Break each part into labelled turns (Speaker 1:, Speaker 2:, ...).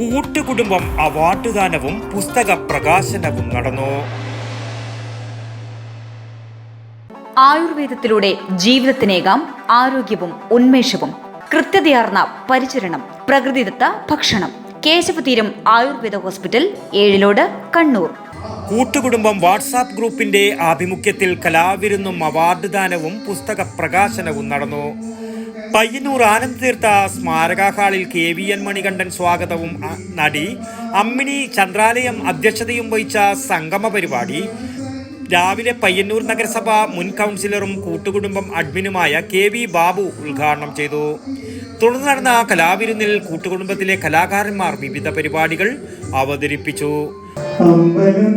Speaker 1: കൂട്ടുകുടുംബം award ദാനവും പുസ്തക പ്രകാശനവും നടന്നു.
Speaker 2: ആയുർവേദത്തിലൂടെ ജീവിതത്തിനേകാം ആരോഗ്യവും ഉന്മേഷവും. കൃത്യതയാർന്ന പരിചരണം പ്രകൃതിദത്ത ഭക്ഷണം. കേശവതീരം ആയുർവേദ ഹോസ്പിറ്റൽ ഏഴിലോട് കണ്ണൂർ.
Speaker 1: കൂട്ടുകുടുംബം വാട്സാപ്പ് ഗ്രൂപ്പിന്റെ ആഭിമുഖ്യത്തിൽ കലാവിരുന്നും അവാർഡ് ദാനവും പുസ്തക പ്രകാശനവും നടന്നു. പയ്യന്നൂർ ആനന്ദ് തീർത്ഥ സ്മാരക ഹാളിൽ കെ വി എൻ മണികണ്ഠൻ സ്വാഗതവും നടി അമ്മിണി ചന്ദ്രാലയം അധ്യക്ഷതയും വഹിച്ച സംഗമ പരിപാടി. രാവിലെ പയ്യന്നൂർ നഗരസഭ മുൻ കൗൺസിലറും കൂട്ടുകുടുംബം അഡ്മിനുമായ കെ വി ബാബു ഉദ്ഘാടനം ചെയ്തു. തുടർന്ന് നടന്ന കലാവിരുന്നിൽ കൂട്ടുകുടുംബത്തിലെ കലാകാരന്മാർ വിവിധ പരിപാടികൾ അവതരിപ്പിച്ചു.
Speaker 3: അമ്പലം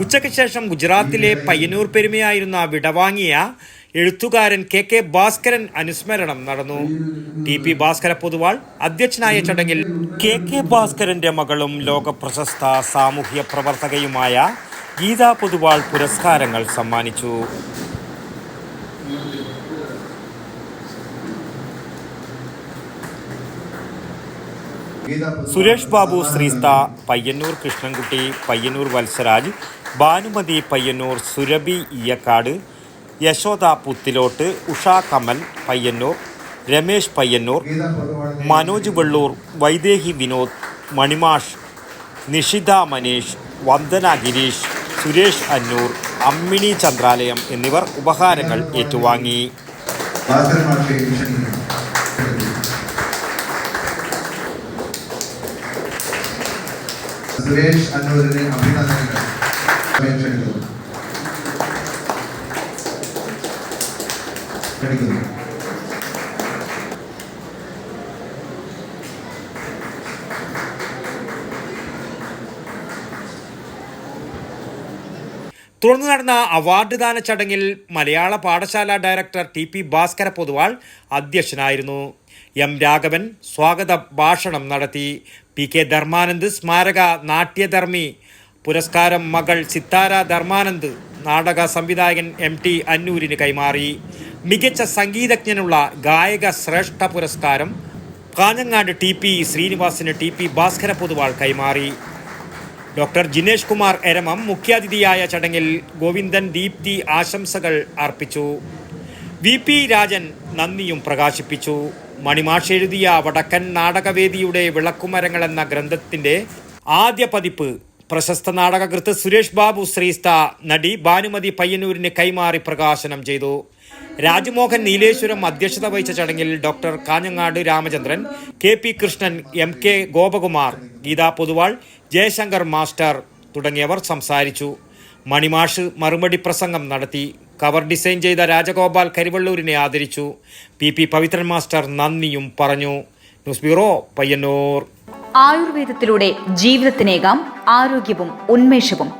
Speaker 1: ഉച്ചയ്ക്ക് ശേഷം ഗുജറാത്തിലെ പയ്യന്നൂർ പെരുമയായിരുന്ന വിടവാങ്ങിയ എഴുത്തുകാരൻ കെ കെ ഭാസ്കരൻ അനുസ്മരണം നടന്നു. ടി പി ഭാസ്കര പൊതുവാൾ അധ്യക്ഷനായ ചടങ്ങിൽ കെ കെ ഭാസ്കരന്റെ മകളും ലോക പ്രശസ്ത സാമൂഹ്യ പ്രവർത്തകയുമായ ഗീതാ പൊതുവാൾ പുരസ്കാരങ്ങൾ സമ്മാനിച്ചു. സുരേഷ് ബാബു ശ്രീസ്ത പയ്യന്നൂർ കൃഷ്ണൻകുട്ടി പയ്യന്നൂർ വത്സരാജ് ഭാനുമതി പയ്യന്നൂർ സുരഭി ഇയക്കാട് യശോദ പുത്തിലോട്ട് ഉഷ കമൽ പയ്യന്നൂർ രമേശ് പയ്യന്നൂർ മനോജ് വെള്ളൂർ വൈദേഹി വിനോദ് മണിമാഷ് നിഷിത മനീഷ് വന്ദന ഗിരീഷ് സുരേഷ് അന്നൂർ അമ്മിണി ചന്ദ്രാലയം എന്നിവർ ഉപഹാരങ്ങൾ ഏറ്റുവാങ്ങി.
Speaker 4: സുരേഷ് അന്നൂരിന് അഭിനന്ദനങ്ങൾ ക്ഷണിക്കുന്നു
Speaker 1: തുടർന്ന് നടന്ന അവാർഡ് ദാന ചടങ്ങിൽ Malayala Pathashala director T P Bhaskara Poduval അധ്യക്ഷനായിരുന്നു. എം രാഘവൻ സ്വാഗത ഭാഷണം നടത്തി. പി കെ ധർമാനന്ദ് സ്മാരക നാട്യധർമ്മി. പുരസ്കാരം മകൾ സിത്താര ധർമാനന്ദ് നാടക സംവിധായകൻ എം ടി അന്നൂരിന് കൈമാറി. മികച്ച സംഗീതജ്ഞനുള്ള ഗായക ശ്രേഷ്ഠ പുരസ്കാരം കാഞ്ഞങ്ങാട് ടി പി ശ്രീനിവാസിന് ടി പി ഭാസ്കര പൊതുവാൾ കൈമാറി. ഡോക്ടർ ജിനേഷ് കുമാർ എരമം മുഖ്യാതിഥിയായ ചടങ്ങിൽ ഗോവിന്ദൻ ദീപ്തി ആശംസകൾ അർപ്പിച്ചു. വി പി രാജൻ നന്ദിയും പ്രകാശിപ്പിച്ചു. മണിമാഷ് എഴുതിയ വടക്കൻ നാടകവേദിയുടെ വിളക്കുമരങ്ങൾ എന്ന ഗ്രന്ഥത്തിന്റെ ആദ്യ പതിപ്പ് പ്രശസ്ത നാടകകൃത്ത് സുരേഷ് ബാബു ശ്രീസ്ത നടി ഭാനുമതി പയ്യന്നൂരിന് കൈമാറി പ്രകാശനം ചെയ്തു. രാജ്മോഹൻ നീലേശ്വരം അധ്യക്ഷത വഹിച്ച ചടങ്ങിൽ doctor Kanhangad Ramachandran K P Krishnan M K Gopakumar Geetha Poduval Jayashankar master തുടങ്ങിയവർ സംസാരിച്ചു. മണിമാഷ് മറുപടി പ്രസംഗം നടത്തി. കവർ ഡിസൈൻ ചെയ്ത രാജഗോപാൽ കരിവള്ളൂരിനെ ആദരിച്ചു. പി പി പവിത്രൻ മാസ്റ്റർ നന്ദിയും പറഞ്ഞു. News bureau Payyanur.
Speaker 2: ആയുർവേദത്തിലൂടെ ജീവിതത്തിനേകാം ആരോഗ്യവും ഉന്മേഷവും.